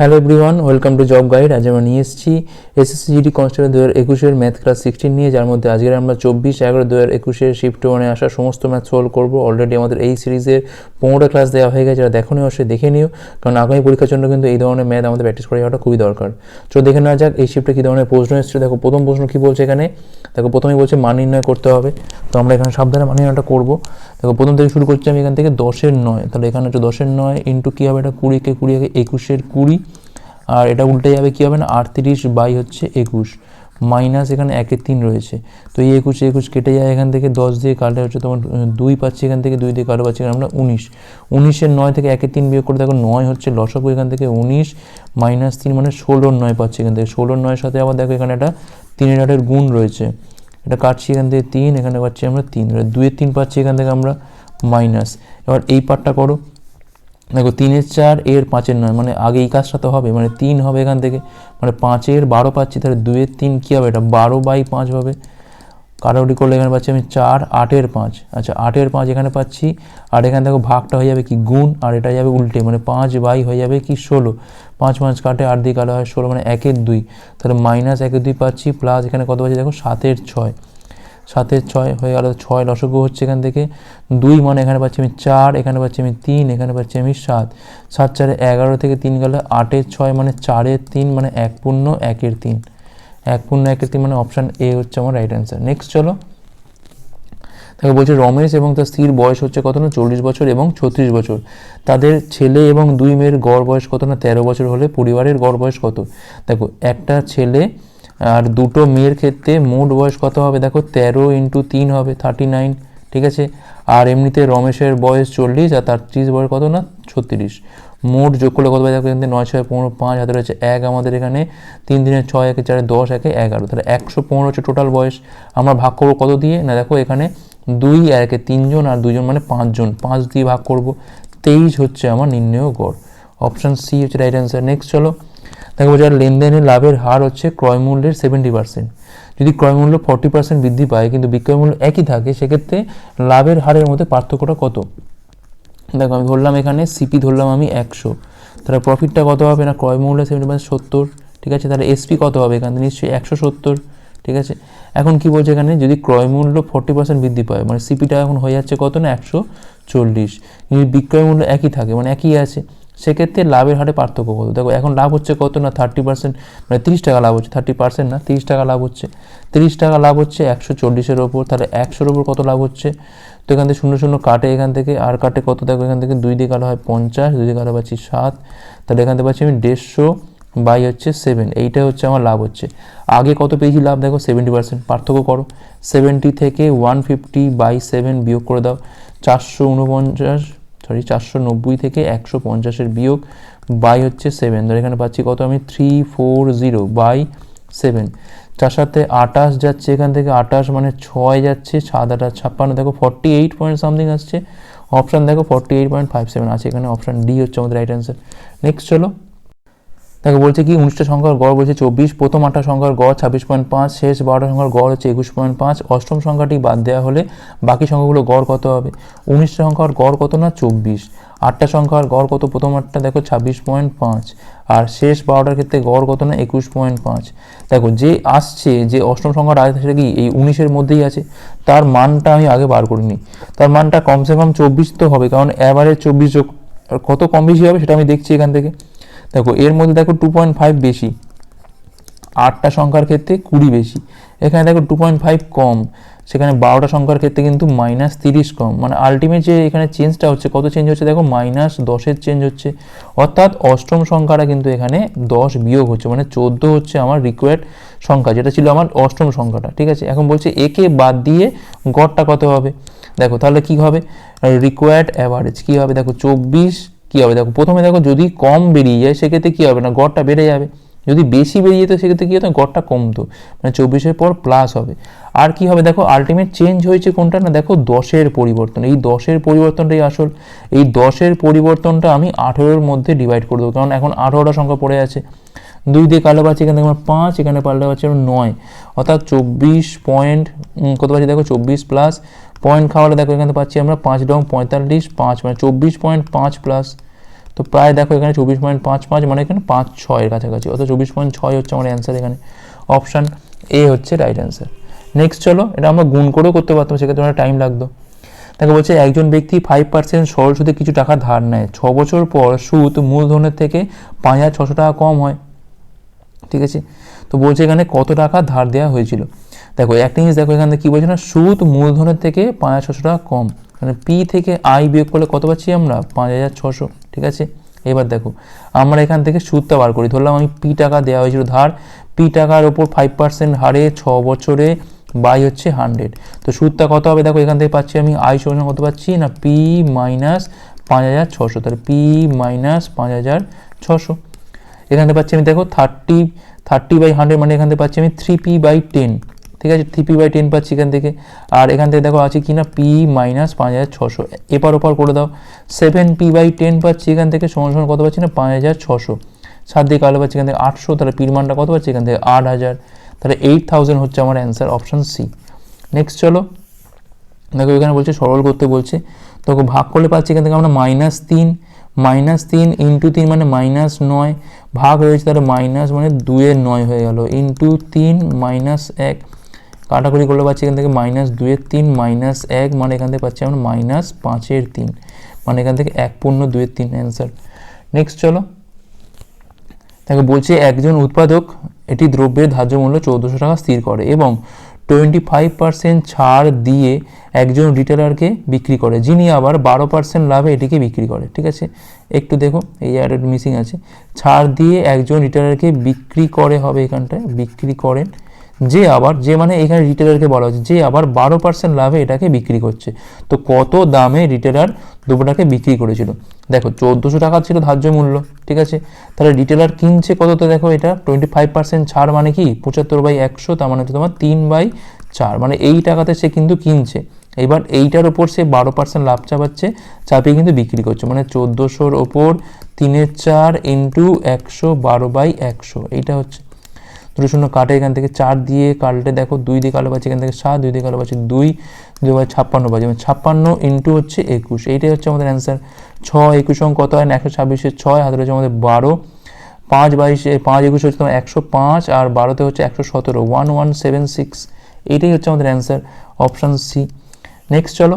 Hello everyone welcome to job guide আজ আমরা নিয়ে এসেছি এসএসসি জিডি কনস্টেবল দু হাজার একুশের ম্যাথ ক্লাস সিক্সটিন নিয়ে, যার মধ্যে আজকের আমরা চব্বিশ, এগারো দু হাজার একুশের শিফট ওয়ানে আসা সমস্ত ম্যাথ সলভ করব। অলরেডি আমাদের এই সিরিজের পনেরোটা ক্লাস দেওয়া হয়ে গেছে, যারা দেখো নিও অবশ্যই দেখে নিও, কারণ আগামী পরীক্ষার জন্য কিন্তু এই ধরনের ম্যাথ আমাদের প্র্যাকটিস করে যাওয়াটা খুবই দরকার। তো দেখে নেওয়া যাক এই শিফটে কী ধরনের প্রশ্ন এসেছে। দেখো, প্রথম প্রশ্ন কী বলছে এখানে? দেখো, প্রথমেই বলছে মান নির্ণয় করতে হবে। তো আমরা এখানে সাবধানে মান নির্ণয়টা করব। দেখো, প্রথম থেকে শুরু করছি আমি এখান থেকে দশের নয়। তাহলে এখানে হচ্ছে দশের নয় ইন্টু কী হবে? এটা কুড়িকে কুড়ি একুশের কুড়ি। আর এটা উল্টে যাবে কী হবে না? আটত্রিশ বাই হচ্ছে একুশ। মাইনাস এখানে একের তিন রয়েছে। তো এই একুশ একুশ কেটে যায় এখান থেকে দশ দিয়ে কাটলে হচ্ছে তোমার দুই পাচ্ছি এখান থেকে, দুই দিয়ে কাটো পাচ্ছি এখানে আমরা উনিশ। উনিশের নয় থেকে একের তিন বিয়োগ করে দেখো নয় হচ্ছে লসক এখান থেকে উনিশ, মাইনাস তিন মানে ষোলোর নয় পাচ্ছি এখান থেকে। ষোলোর নয়ের সাথে আবার দেখো এখানে একটা তিনের আটের গুণ রয়েছে। এটা কাটছি এখান থেকে তিন, এখানে পাচ্ছি আমরা তিন। দুইয়ের তিন পাচ্ছি এখান থেকে আমরা মাইনাস। এবার এই পার্টটা করো। দেখো তিনের চার, এর পাঁচের নয় মানে আগে এই কাজটা তো হবে মানে তিন হবে এখান থেকে মানে পাঁচের বারো পাচ্ছি, তাহলে দুয়ের তিন কী হবে এটা? বারো বাই পাঁচ হবে, কাটাকুটি করলে এখানে পাচ্ছি আমি চার, আটের পাঁচ আচ্ছা আটের পাঁচ এখানে পাচ্ছি, আর এখানে দেখো ভাগটা হয়ে যাবে কি গুণ, আর এটা যাবে উল্টে মানে পাঁচ বাই হয়ে যাবে কি ষোলো, পাঁচ পাঁচ কাটে আট দিয়ে কাটা হয় ষোলো মানে একের দুই, তাহলে মাইনাস একের দুই পাচ্ছি, প্লাস এখানে কত পাচ্ছি দেখো সাতের ছয় সাতের ছয় হয়ে গেল, ছয় লসগু হচ্ছে এখান থেকে। দুই মানে এখানে পাচ্ছি আমি চার, এখানে পাচ্ছি আমি তিন, এখানে পাচ্ছি আমি সাত। সাত চারে এগারো থেকে তিন গেলে আটের ছয় মানে চারের তিন মানে এক পূর্ণ, একের তিন। এক পূর্ণ, একের তিন মানে অপশান এ হচ্ছে আমার রাইট অ্যান্সার নেক্সট চলো। তাকে বলছে রমেশ এবং তার স্ত্রীর বয়স হচ্ছে কত না? চল্লিশ বছর এবং ছত্রিশ বছর। তাদের ছেলে এবং দুই মেয়ের গড় বয়স কত না? তেরো বছর হলে পরিবারের গড় বয়স কত? দেখো, একটা ছেলে আর দুটো মেয়ের ক্ষেত্রে মোট বয়স কত হবে? দেখো, তেরো ইন্টু তিন হবে থার্টি নাইন ঠিক আছে? আর এমনিতে রমেশের বয়স চল্লিশ আর তার ত্রিশ বয়স কত না? ছত্রিশ। মোট যোগ করলে কত দেখো, এখান নয়, ছয়, পনেরো, পাঁচ, হাতে রয়েছে এক। আমাদের এখানে তিন দিনের ছয়, একে চারে দশ, একে এগারো। তাহলে একশো পনেরো হচ্ছে টোটাল বয়স। আমরা ভাগ করব কত দিয়ে? না, দেখো, এখানে দুই, আর একে তিনজন, আর দুজন মানে পাঁচজন। পাঁচ দিয়ে ভাগ করব। তেইশ হচ্ছে আমার নির্ণয় গড়। অপশান সি হচ্ছে রাইট অ্যান্সার নেক্সট চলো। দেখো যার লেনদেনের লাভের হার হচ্ছে ক্রয় মূল্যের সেভেন্টি পার্সেন্ট যদি ক্রয় মূল্য ফর্টি পার্সেন্ট বৃদ্ধি পায়, কিন্তু বিক্রয় মূল্য একই থাকে, সেক্ষেত্রে লাভের হারের মধ্যে পার্থক্যটা কত? দেখো, আমি ধরলাম এখানে সিপি ধরলাম আমি একশো। তাহলে প্রফিটটা কত হবে না? ক্রয় মূল্য সেভেন্টি পার্সেন্ট সত্তর। ঠিক আছে, তাহলে এসপি কত হবে এখানে নিশ্চয়ই একশো সত্তর। ঠিক আছে? এখন কি বলছে এখানে? যদি ক্রয় মূল্য ফর্টি পার্সেন্ট বৃদ্ধি পায় মানে সিপিটা এখন হয়ে যাচ্ছে কত না? একশো চল্লিশ। যদি বিক্রয় মূল্য একই থাকে মানে একই আছে। সেক্ষেত্রে লাভের হারে পার্থক্য কত? দেখো, এখন লাভ হচ্ছে কত না থার্টি পার্সেন্ট মানে তিরিশ টাকা লাভ হচ্ছে থার্টি পার্সেন্ট না, তিরিশ টাকা লাভ হচ্ছে। তিরিশ টাকা লাভ হচ্ছে একশো চল্লিশের ওপর, তাহলে একশোর ওপর কত লাভ হচ্ছে? তো এখান থেকে শূন্য শূন্য কাটে এখান থেকে, আর কাটে কত? দেখো, এখান থেকে দুই দিয়ে কাটা হয় পঞ্চাশ, দুই দিকে কাটা পাচ্ছি সাত। তাহলে এখান থেকে পাচ্ছি আমি দেড়শো বাই হচ্ছে সেভেন এইটা হচ্ছে আমার লাভ হচ্ছে। আগে কত পেয়েছি লাভ? দেখো সেভেন্টি পার্সেন্ট পার্থক্য করো। সেভেন্টি থেকে ওয়ান ফিফটি বাই সেভেন বিয়োগ করে দাও। চারশো উনপঞ্চাশ সরি চারশো নব্বই থেকে একশো পঞ্চাশের বিয়োগ বাই হচ্ছে সেভেন ধর এখানে পাচ্ছি কত আমি? Three four zero by seven তার সাথে আটাশ যাচ্ছে, এখান থেকে আটাশ মানে ছয় যাচ্ছে, সাত আটাশ ছাপ্পান্ন। দেখো ফর্টি এইট পয়েন্ট সামথিং আসছে। অপশান দেখো forty eight point five seven আছে। এখানে অপশান ডি হচ্ছে আমাদের রাইট অ্যান্সার নেক্সট চলো। দেখো বলছে কি, উনিশটা সংখ্যার গড় বলছে চব্বিশ, প্রথম আটটা সংখ্যার গড় ছাব্বিশ পয়েন্ট পাঁচ, শেষ বারোটা সংখ্যার গড় হচ্ছে একুশ পয়েন্ট পাঁচ, অষ্টম সংখ্যাটি বাদ দেওয়া হলে বাকি সংখ্যাগুলো গড় কত হবে? উনিশটা সংখ্যার গড় কত না? চব্বিশ। আটটা সংখ্যার গড় কত? প্রথম আটটা দেখো ছাব্বিশ পয়েন্ট পাঁচ, আর শেষ বারোটার ক্ষেত্রে গড় কত না? একুশ পয়েন্ট পাঁচ। দেখো, যে আসছে, যে অষ্টম সংখ্যাটা আছে সেটা কি এই উনিশের মধ্যেই আছে? তার মানটা আমি আগে বার করিনি। তার মানটা কমসে কম চব্বিশ তো হবে, কারণ অ্যাভারেজ চব্বিশ যোগ কত কম বেশি হবে সেটা আমি দেখছি এখান থেকে। দেখো, এর মধ্যে দেখো টু পয়েন্ট ফাইভ বেশি, আটটা সংখ্যার ক্ষেত্রে কুড়ি বেশি। এখানে দেখো টু পয়েন্ট ফাইভ কম, সেখানে বারোটা সংখ্যার ক্ষেত্রে কিন্তু মাইনাস তিরিশ কম। মানে আলটিমেট যে এখানে চেঞ্জটা হচ্ছে, কত চেঞ্জ হচ্ছে দেখো? মাইনাস দশের চেঞ্জ হচ্ছে। অর্থাৎ অষ্টম সংখ্যাটা কিন্তু এখানে দশ বিয়োগ হচ্ছে মানে চোদ্দ হচ্ছে আমার রিকোয়ার্ড সংখ্যা, যেটা ছিল আমার অষ্টম সংখ্যাটা, ঠিক আছে? এখন বলছে একে বাদ দিয়ে গড়টা কত হবে? দেখো, তাহলে কি হবে? রিকোয়ার্ড অ্যাভারেজ কী হবে? দেখো, চব্বিশ কী হবে? দেখো, প্রথমে দেখো যদি কম বেরিয়ে যায়, সেক্ষেত্রে কী হবে না? গড়টা বেড়ে যাবে। যদি বেশি বেরিয়ে যেত, সেক্ষেত্রে কী হতো? গড়টা কমতো। মানে চব্বিশের পর প্লাস হবে। আর কি হবে? দেখো আলটিমেট চেঞ্জ হয়েছে কোনটা না? দেখো, দশের পরিবর্তন। এই দশের পরিবর্তনটাই আসল। এই দশের পরিবর্তনটা আমি আঠেরোর মধ্যে ডিভাইড করে দেবো। কারণ এখন আঠেরোটা সংখ্যা পড়ে আছে। দুই দিয়ে কালো পাচ্ছি, এখানে আমার পাঁচ, এখানে পাল্টে পাচ্ছি নয়। অর্থাৎ চব্বিশ পয়েন্ট কত পাচ্ছি? দেখো, চব্বিশ প্লাস পয়েন্ট খাওয়ালে দেখো, এখানে পাচ্ছি আমরা পাঁচ রং পঁয়তাল্লিশ, পাঁচ মানে চব্বিশ পয়েন্ট পাঁচ প্লাস তো প্রায় দেখো এখানে চব্বিশ পয়েন্ট পাঁচ পাঁচ মানে এখানে পাঁচ ছয়ের কাছাকাছি, অর্থাৎ চব্বিশ পয়েন্ট ছয় হচ্ছে আমার অ্যান্সার এখানে। অপশান এ হচ্ছে রাইট অ্যান্সার নেক্সট চলো, এটা আমরা গুণ করেও করতে পারতাম, সেক্ষেত্রে আমার টাইম লাগতো। তাকে বলছে, একজন ব্যক্তি ফাইভ পার্সেন্ট সরল সুদে কিছু টাকা ধার নেয়। ছ বছর পর সুদ মূলধনের থেকে পাঁচ হাজার ছশো টাকা কম হয়। ঠিক আছে? তো বলছে এখানে কত টাকা ধার দেওয়া হয়েছিল? দেখো, একটা জিনিস দেখো এখানে কী বলছে না? সুদ মূলধনের থেকে পাঁচ হাজার ছশো টাকা কম। মানে পি থেকে আই বিয়োগ করলে কত পাচ্ছি আমরা? পাঁচ হাজার ছশো, ঠিক আছে? এবার দেখো, আমরা এখান থেকে সুদটা বার করি। ধরলাম আমি পি টাকা দেওয়া হয়েছিল, ধার। পি টাকার ওপর ফাইভ পার্সেন্ট হারে ছ বছরে বাই হচ্ছে হান্ড্রেড তো সুদটা কত হবে? দেখো, এখান থেকে পাচ্ছি আমি আই সমান কত পাচ্ছি? না, পি মাইনাস পাঁচ হাজার ছশো। তাহলে পি মাইনাস পাঁচ হাজার ছশো। এখান পাচ্ছি আমি, দেখো থার্টি থার্টি বাই হান্ড্রেড মানে এখান থেকে পাচ্ছি আমি থ্রি পি বাই টেন ঠিক আছে? থ্রি পি বাই টেন পাচ্ছি এখান থেকে। আর এখান থেকে দেখো আছে কি না পি মাইনাস পাঁচ হাজার ছশো। এপার ওপার করে দাও। সেভেন পি বাই টেন পাচ্ছি এখান থেকে। সমান সমান কত পাচ্ছি না? পাঁচ হাজার ছশো। সাত দিয়ে কালো পাচ্ছি এখান থেকে আটশো। তাহলে পির মানটা কত পাচ্ছি? এখান থেকে আট হাজার। তাহলে এইট থাউজেন্ড হচ্ছে আমার অ্যান্সার অপশান সি নেক্সট চলো। দেখো এখানে বলছে, সরল করতে বলছে। তো ভাগ করলে পাচ্ছি এখান থেকে আমরা মাইনাস তিন। মাইনাস তিন ইন্টু তিন মানে মাইনাস নয়। ভাগ রয়েছে তাহলে মাইনাস মানে দুয়ের নয় হয়ে গেল। ইন্টু তিন মাইনাস এক। কাটাকুটি করলে পাচ্ছি এখান থেকে মাইনাস দুয়ের তিন মাইনাস এক মানে এখান থেকে পাচ্ছি আমরা মাইনাস পাঁচের তিন। মানে এখান থেকে এক পূর্ণ দুয়ের তিন অ্যান্সার নেক্সট চলো। তাকে বলছে একজন উৎপাদক এটি দ্রব্যের ধার্য মূল্য চৌদ্দশো টাকা স্থির করে এবং টোয়েন্টি ফাইভ পার্সেন্ট ছাড় দিয়ে একজন রিটেলারকে বিক্রি করে, যিনি আবার বারো পার্সেন্ট লাভে এটিকে বিক্রি করে, ঠিক আছে? একটু দেখো, এই একটু মিসিং আছে। ছাড় দিয়ে একজন রিটেলারকে বিক্রি করে হবে এখানটায়, বিক্রি করেন। যে আবার, যে মানে এখানে রিটেলারকে বলা হচ্ছে যে আবার বারো পার্সেন্ট লাভে এটাকে বিক্রি করছে। তো কত দামে রিটেলার দ্রব্যটাকে বিক্রি করেছিল? দেখো, চোদ্দোশো টাকা ছিল ধার্য মূল্য, ঠিক আছে? তাহলে রিটেলার কিনছে কততে? দেখো এটা টোয়েন্টি ফাইভ পার্সেন্ট ছাড় মানে কি? পঁচাত্তর বাই একশো, তার মানে হচ্ছে তোমার তিন বাই চার। মানে এই টাকাতে সে কিন্তু কিনছে। এবার এইটার ওপর সে বারো পার্সেন্ট লাভ চাপাচ্ছে, চাপিয়ে কিন্তু বিক্রি করছে। মানে চোদ্দোশোর ওপর তিনের চার ইন্টু একশো, বারো বাই একশো, এইটা হচ্ছে। দুটো শূন্য কাটে এখান থেকে চার দিয়ে কাটলে দেখো দুই দিয়ে কালো পাচ্ছি এখান থেকে সাত, দুই দিয়ে কালো পাচ্ছি দুই দুই বাই ছাপ্পান্ন পাচ্ছি। মানে ছাপ্পান্ন ইন্টু হচ্ছে একুশ। এইটাই হচ্ছে আমাদের অ্যান্সার ছয় একুশ সঙ্গে কত হয়? না, একশো ছাব্বিশে ছয় হাতে রয়েছে আমাদের বারো। পাঁচ বাইশে পাঁচ একুশ হচ্ছে তোমার একশো পাঁচ, আর বারোতে হচ্ছে একশো সতেরো। ওয়ান ওয়ান সেভেন সিক্স এইটাই হচ্ছে আমাদের অ্যান্সার অপশান সি নেক্সট চলো।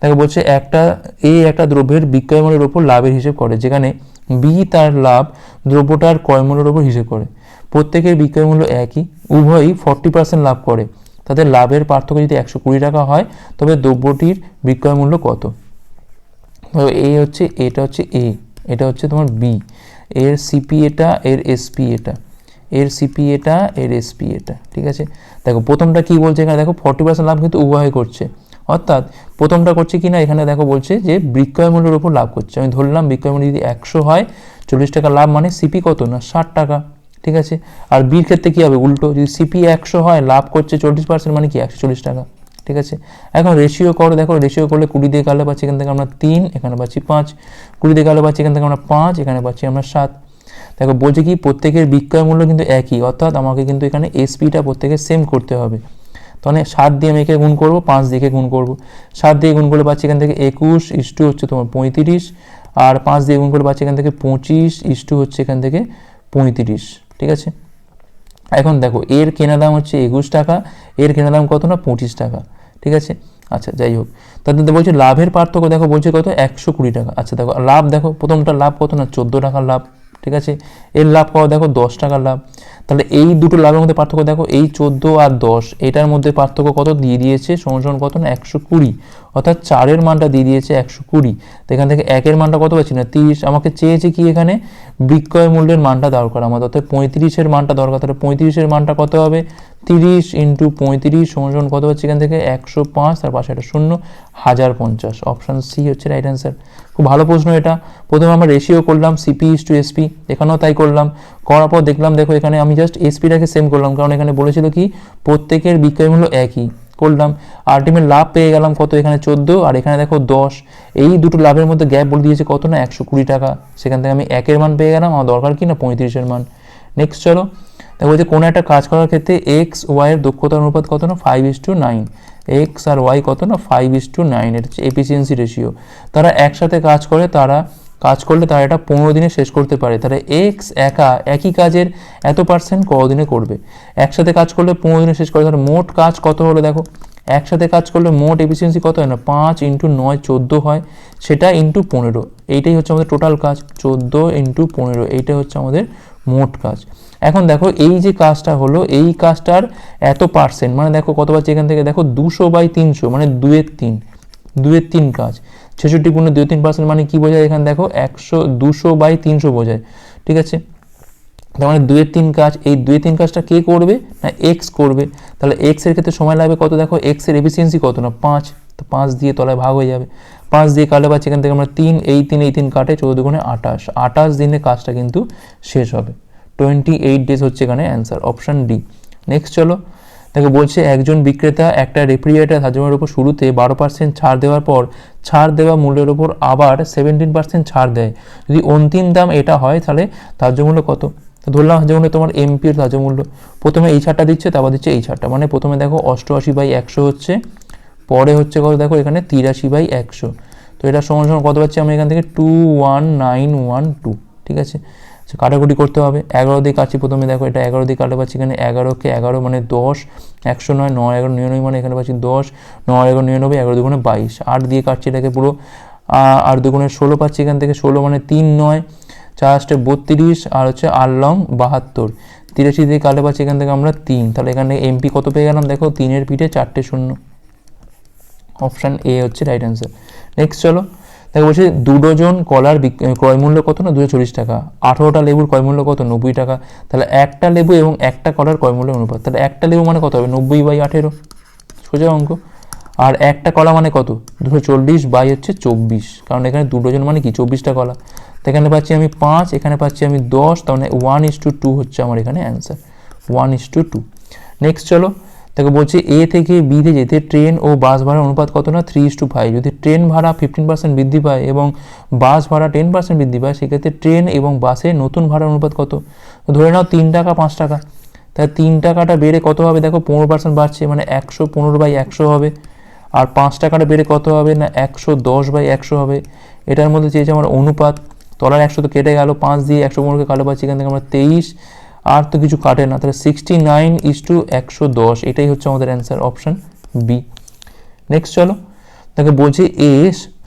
তাকে বলছে একটা, এ একটা দ্রব্যের বিক্রয় মূল্যের ওপর লাভের হিসেব করে, যেখানে বি তার লাভ দ্রব্যটার ক্রয় মূল্যের ওপর হিসেব করে। প্রত্যেকের বিক্রয় মূল্য একই, উভয়ই ফর্টি পার্সেন্ট লাভ করে। তাদের লাভের পার্থক্য যদি একশো কুড়ি টাকা হয়, তবে দ্রব্যটির বিক্রয় মূল্য কত? এই হচ্ছে, এটা হচ্ছে এ, এটা হচ্ছে তোমার বি। এর সিপি এটা, এর এসপি এটা। এর সিপি এটা, এর এসপি এটা, ঠিক আছে? দেখো, প্রথমটা কি বলছে এখানে? দেখো ফর্টি পার্সেন্ট লাভ কিন্তু উভয় করছে। অর্থাৎ, প্রথমটা করছে কি না এখানে দেখো বলছে যে, বিক্রয় মূল্যের উপর লাভ করছে। আমি ধরলাম বিক্রয় মূল্য যদি একশো হয়, চল্লিশ টাকা লাভ মানে সিপি কত না ষাট টাকা। ঠিক আছে? আর বির ক্ষেত্রে কী হবে? উল্টো, যদি সিপি একশো হয়, লাভ করছে চল্লিশ পার্সেন্ট মানে কি? একশো চল্লিশ টাকা। ঠিক আছে? এখন রেশিও করো, দেখো রেশিও করলে কুড়ি দিয়ে কালো পাচ্ছি, এখান থেকে আমরা তিন, এখানে পাচ্ছি পাঁচ। কুড়ি দিয়ে কালো পাচ্ছি, এখান থেকে আমরা পাঁচ, এখানে পাচ্ছি আমরা সাত। দেখো বলছে কি? প্রত্যেকের বিক্রয় মূল্য কিন্তু একই, অর্থাৎ আমাকে কিন্তু এখানে এসপিটা প্রত্যেকের সেম করতে হবে। তাহলে সাত দিয়ে আমি একে গুণ করব, পাঁচ দিকে গুণ করব। সাত দিয়ে গুণ করলে পাচ্ছি এখান থেকে একুশ ইস্টু হচ্ছে তোমার পঁয়ত্রিশ। আর পাঁচ দিয়ে গুণ করলে পাচ্ছি এখান থেকে পঁচিশ ইস্টু হচ্ছে এখান থেকে পঁয়ত্রিশ। ঠিক আছে? এখন দেখো, এর কেনা দাম হচ্ছে একুশ টাকা, এর কেনা দাম কত না? পঁচিশ টাকা, ঠিক আছে? আচ্ছা যাই হোক। তাদের বলছে লাভের পার্থক্য দেখো, বলছে কত? একশো কুড়ি টাকা। আচ্ছা দেখো, লাভ দেখো, প্রথমটা লাভ কত না? চোদ্দ টাকার লাভ, ঠিক আছে? এর লাভ পাওয়া দেখো দশ টাকার লাভ। তাহলে এই দুটো লাভের মধ্যে পার্থক্য দেখো, এই চোদ্দ আর দশ, এটার মধ্যে পার্থক্য কত? দিয়ে দিয়েছে সমান কত না? একশো কুড়ি। অর্থাৎ চারের মানটা দিয়ে দিয়েছে একশো কুড়ি। তো এখান থেকে একের মানটা কত পাচ্ছি না? তিরিশ। আমাকে চেয়েছে কি এখানে? বিক্রয় মূল্যের মানটা দরকার আমাদের অর্থাৎ পঁয়ত্রিশের মানটা দরকার তাহলে পঁয়ত্রিশের মানটা কত হবে? তিরিশ ইন্টু পঁয়ত্রিশ সমান কত হচ্ছে এখান থেকে? একশো পাঁচ। তার পাশে একটা শূন্য। হাজার পঞ্চাশ। অপশান সি হচ্ছে রাইট অ্যান্সার খুব ভালো প্রশ্ন এটা। প্রথমে আমরা রেশিও করলাম সিপি ইস টু এসপি এখানেও তাই করলাম। করার পর দেখলাম, দেখো এখানে আমি জাস্ট এসপিটাকে সেম করলাম। কারণ এখানে বলেছিল কি? প্রত্যেকের বিক্রয় মূল্য একই। করলাম। আলটিমেট লাভ পেয়ে গেলাম কত? এখানে চোদ্দ, আর এখানে দেখো দশ। এই দুটো লাভের মধ্যে গ্যাপ বলে দিয়েছে কত না? একশো কুড়ি টাকা। সেখান থেকে আমি একের মান পেয়ে গেলাম। আমার দরকার কি না? পঁয়ত্রিশের মান। নেক্সট চলো। দেখো যে কোনো একটা কাজ করার ক্ষেত্রে এক্স ওয়াইয়ের দক্ষতার অনুপাত কত না? Five is to nine X R Y কত না? ফাইভ ইস টু নাইন এটা হচ্ছে এফিসিয়েন্সি রেশিও তারা একসাথে কাজ করে, তারা কাজ করলে তারা এটা পনেরো দিনে শেষ করতে পারে। তাহলে এক্স একা একই কাজের এত পার্সেন্ট কদিনে করবে? একসাথে কাজ করলে পনেরো দিনে শেষ করে, তাহলে মোট কাজ কত হলো দেখো? একসাথে কাজ করলে মোট এফিসিয়েন্সি কত হয় না? পাঁচ ইন্টু নয় চোদ্দ হয়, সেটা ইন্টু পনেরো। এইটাই হচ্ছে আমাদের টোটাল কাজ, চোদ্দ ইন্টু পনেরো। এইটাই হচ্ছে আমাদের মোট কাজ। এখন দেখো এই যে কাজটা হলো, এই কাজটার এত পার্সেন্ট মানে দেখো কত পাচ্ছি এখান থেকে? দেখো দুশো বাই তিনশো মানে দুয়ের তিন। দুয়ের তিন কাজ। ছেষট্টি পূর্ণ দুই তিন পার্সেন্ট মানে কি বোঝায় এখানে দেখো? একশো, দুশো বাই তিনশো বোঝায়। ঠিক আছে? তার মানে দুয়ের তিন কাজ, এই দুয়ের তিন কাজটা কে করবে না এক্স করবে? তাহলে এক্সের ক্ষেত্রে সময় লাগবে কত? দেখো এক্সের এফিসিয়েন্সি কত না? পাঁচ। তো পাঁচ দিয়ে তলায় ভাগ হয়ে যাবে। পাঁচ দিয়ে কাটলে পাচ্ছি এখান থেকে আমরা তিন, এই তিন এই তিন কাটে চৌদ্দ গুণে আঠাশ। আঠাশ দিনে কাজটা কিন্তু শেষ হবে। টোয়েন্টি এইট ডেজ হচ্ছে এখানে অ্যান্সার অপশান ডি নেক্সট চলো। দেখো বলছে, একজন বিক্রেতা একটা রেফ্রিজারেটর ধার্যমের উপর শুরুতে বারো পার্সেন্ট ছাড় দেওয়ার পর ছাড় দেওয়া মূল্যের উপর আবার সেভেন্টিন পার্সেন্ট ছাড় দেয়। যদি অন্তিম দাম এটা হয় তাহলে ধার্য মূল্য কত? ধরলাম যেমন তোমার এমপির ধার্য মূল্য। প্রথমে এই ছাড়টা দিচ্ছে, তারপর দিচ্ছে এই ছাড়টা। মানে প্রথমে দেখো অষ্টআশি বাই একশো হচ্ছে, পরে হচ্ছে কত দেখো এখানে তিরাশি বাই একশো। তো এটা সমান সমান কত পাচ্ছি? আমি এখান থেকে two one nine one two ঠিক আছে? আচ্ছা কাটাকুটি করতে হবে। এগারো দিয়ে কাটছি প্রথমে, দেখো এটা এগারো দিয়ে কাটা পাচ্ছি এখানে এগারোকে এগারো মানে দশ, একশো নয় নয় এগারো নিরানব্বই মানে এখানে পাচ্ছি দশ, নয় এগারো নিরানব্বই, এগারো দুগুণে বাইশ। আট দিয়ে কাটছি এটাকে পুরো আর দুগুণে ষোলো পাচ্ছি এখান থেকে। ষোলো মানে তিন নয়, চার আসতে বত্রিশ, আর হচ্ছে আট লং বাহাত্তর। তিরাশি দিয়ে কাটে পাচ্ছি এখান থেকে আমরা তিন। তাহলে এখানে এমপি কত পেয়ে গেলাম? দেখো তিনের পিঠে চারটে শূন্য। অপশান এ হচ্ছে রাইট অ্যান্সার নেক্সট চলো। দেখো বলছে দু ডজন কলার বিক- ক্রয় মূল্য কত না? দুশো চল্লিশ টাকা। আঠারোটা লেবুর ক্রয় মূল্য কত? নব্বই টাকা। তাহলে একটা লেবু এবং একটা কলার ক্রয় মূল্য অনুপাত। তাহলে একটা লেবু মানে কত হবে? নব্বই বাই আঠেরো। সোজা অঙ্ক। আর একটা কলা মানে কত? দুশো চল্লিশ বাই হচ্ছে চব্বিশ। কারণ এখানে দু ডজন মানে কি? চব্বিশটা কলা। তো এখানে পাচ্ছি আমি পাঁচ, এখানে পাচ্ছি আমি দশ, তার মানে ওয়ান ইস টু টু হচ্ছে আমার এখানে answer one is to two next চলো। দেখো বলছে এ থেকে বিতে যেতে ট্রেন ও বাস ভাড়ার অনুপাত কত না? থ্রি ইস টু ফাইভ যদি ট্রেন ভাড়া ফিফটিন পার্সেন্ট বৃদ্ধি পায় এবং বাস ভাড়া টেন পার্সেন্ট বৃদ্ধি পায়, সেক্ষেত্রে ট্রেন এবং বাসে নতুন ভাড়ার অনুপাত কত? ধরে নাও তিন টাকা, পাঁচ টাকা। তাহলে তিন টাকাটা বেড়ে কত হবে? দেখো পনেরো পার্সেন্ট বাড়ছে মানে একশো পনেরো বাই একশো হবে। আর পাঁচ টাকাটা বেড়ে কত হবে? না, একশো দশ বাই একশো হবে। এটার মধ্যে চেয়েছে আমার অনুপাত। তলার একশো তো কেটে গেল, পাঁচ দিয়ে একশো পনেরোকে কালো পাচ্ছি, এখান থেকে আমরা তেইশ। আর তো কিছু কাটে না। তাহলে সিক্সটি নাইন ইস টু একশো দশ, এটাই হচ্ছে আমাদের অ্যান্সার অপশান বি নেক্সট চলো। তাকে বলছে এ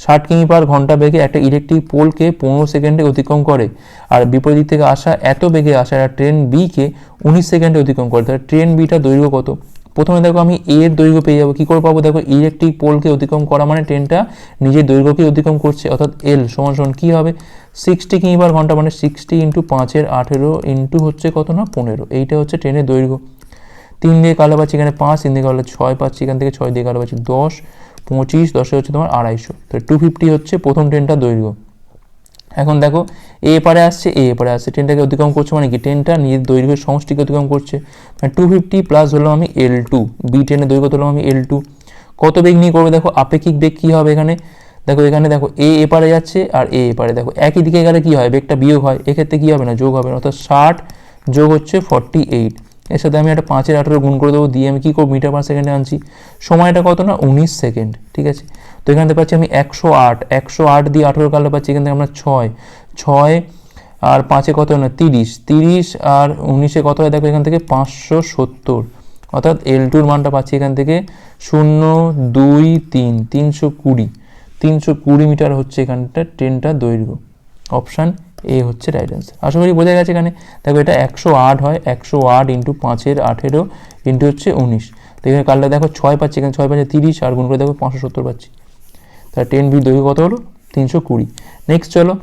ষাট কিমি পার ঘণ্টা বেগে একটা ইলেকট্রিক পোলকে পনেরো সেকেন্ডে অতিক্রম করে আর বিপরীত থেকে আসা, এত বেগে আসা একটা ট্রেন বিকে উনিশ সেকেন্ডে অতিক্রম করে। তাহলে ট্রেন বিটা দৈর্ঘ্য কত? প্রথমে দেখো আমি এ এর দৈর্ঘ্য পেয়ে যাব। কী করে পাবো? দেখো ইলেকট্রিক পোলকে অতিক্রম করা মানে ট্রেনটা নিজের দৈর্ঘ্যকে অতিক্রম করছে। অর্থাৎ এল সমান সমান কী হবে? সিক্সটি কিমি পার ঘণ্টা মানে সিক্সটি ইন্টু পাঁচের আঠেরো ইন্টু হচ্ছে কত না? পনেরো। এইটা হচ্ছে ট্রেনের দৈর্ঘ্য। তিন দিয়ে কালো পাচ্ছি এখানে পাঁচ, তিন দিয়ে কালো ছয় পাচ্ছি এখান থেকে ছয় দিয়ে কালো পাচ্ছি দশ, পঁচিশ, দশে হচ্ছে তোমার আড়াইশো। তো টু ফিফটি হচ্ছে প্রথম ট্রেনটা দৈর্ঘ্য। এখন দেখো এ পারে আসছে এ পারে আসছে। ট্রেনটাকে অতিক্রম করছে মানে কি? ট্রেনটা নিজের দৈর্ঘ্যের সমষ্টিকে অতিক্রম করছে। মানে টু ফিফটি প্লাস হলো আমি এল টু বি ট্রেনের দৈর্ঘ্য হলো আমি এল টু কত বেগ নিয়ে করবে দেখো, আপেক্ষিক বেগ কী হবে এখানে? দেখো এখানে দেখো এ এপারে যাচ্ছে আর এ এপারে দেখো, একই দিকে গেলে কী হয়? বেগটা বিয়োগ হয়। এক্ষেত্রে কী হবে না? যোগ হবে না। অর্থাৎ ষাট যোগ হচ্ছে ফর্টি এইট এর সাথে আমি একটা পাঁচের আঠেরো গুণ করে দেবো। দিয়ে আমি কী করব? মিটার পার সেকেন্ডে আনছি। সময়টা কত না? উনিশ সেকেন্ড। ঠিক আছে? তো এখান থেকে পাচ্ছি আমি একশো আট একশো আট দিয়ে আঠেরো কালে পাচ্ছি এখান থেকে আমরা ছয় ছয় আর পাঁচে কত হয় না? তিরিশ তিরিশ আর উনিশে কত হয়? দেখো এখান থেকে পাঁচশো সত্তর। অর্থাৎ এল টুর মানটা পাচ্ছি এখান থেকে শূন্য, দুই, তিন, তিনশো কুড়ি। তিনশো কুড়ি মিটার হচ্ছে এখানটা ট্রেনটা দৈর্ঘ্য। অপশান এ হচ্ছে রাইট অ্যান্সার। আশা করি বোঝা গেছে এখানে। দেখো এটা একশো আট হয়, একশো আট ইন্টু পাঁচের আঠেরো ইন্টু হচ্ছে উনিশ। তো এখানে কালটা দেখো ছয় পাচ্ছি এখানে, ছয় পাচ্ছে তিরিশ আর গুণ করে দেখো পাঁচশো সত্তর পাচ্ছি। তাহলে টেন বি দৈর্ঘ্য কত হলো? তিনশো কুড়ি। নেক্সট চলো।